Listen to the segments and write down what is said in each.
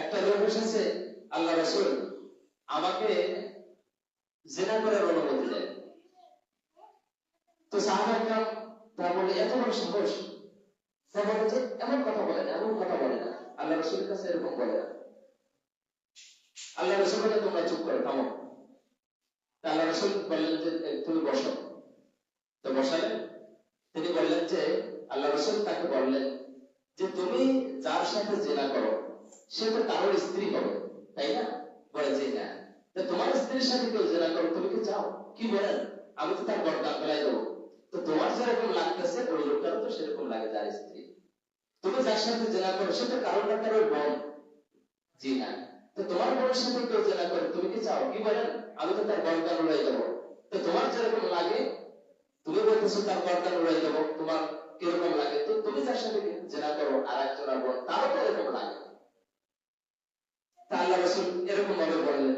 একটা লোক এসেছে, আল্লাহ রসুল, আমাকে জেনা করার অনুমতি দেয়। তো সাহাবাহাম তারা বলে এত বড় সাহস। তা বলে যে এমন কথা বলে না, এমন কথা বলে না। আল্লাহ রসুলের কাছে এরকম বলে না। আল্লাহ রসুল বলে তোমরা চুপ করে, থামো। আল্লাহ রসুল বললেন যে তুমি বসো। তো বসালেন তিনি বললেন যে, আল্লাহ রসুল তাকে বললেন যে, তুমি যার সাথে জেনা করো সে তো কারোর স্ত্রী হবে, তাই না? বলে যে হ্যাঁ তো তোমার স্ত্রীর সাথে কেউ জেনা করো, তুমি কি চাও? কি বলেন? আমি তো তার গড় ফেলাই দেবো। তো তোমার যেরকম লাগতেছে, ওই লোকটারও তো সেরকম লাগে যার স্ত্রী। তুমি যার সাথে জেনা করো সেটা কারোর না কারোর বোন। জি হ্যাঁ তো তোমার বোনের সাথে কেউ জেনা করে, তুমি কি চাও? কি বলেন? আমি তো তার কান উড়াই দেবো। তো তোমার যেরকম লাগে, তুমি বলতেছো তার কান উড়াই দেবো, তোমার কীরকম লাগে? তো তুমি যার সাথে জেনা করো, আর একজনের বোন তারও তো এরকম লাগে তা আল্লাহ রসুল এরকম ভাবে বললেন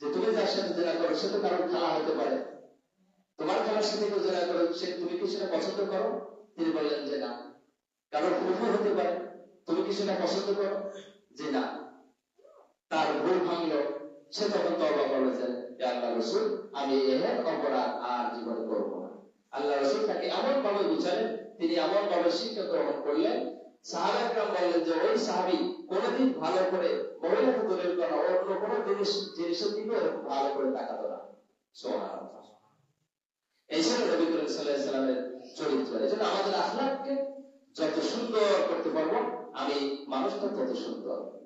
যে তুমি যার সাথে জেনা করো, সে তো কারোর খালা হতে পারে। তোমার খালার সাথে কেউ জেনা করো সে তুমি কি সেটা পছন্দ করো? তিনি বললেন যে না। কারোর ফুফু হতে পারে। তুমি কি সেটা পছন্দ করো? যে না। তার ভুল ভাঙলো। সে তখন তবা করল যে আল্লাহ রসুল, আমি এহেন অপরাধ আর জীবনে করব না। আল্লাহ রসুল তাকে এমন ভাবে বুঝালেন, তিনি এমন ভাবে শিক্ষা গ্রহণ করলেন বললেন যে, ওই ভালো করে অন্য কোনো জিনিস, জিনিসের দিকে ভালো করে তাকাতো না। এই ছিল নবী করিম চরিত্র। আমাদের আখলাককে যত সুন্দর করতে পারব, আমি মানুষটা তত সুন্দর।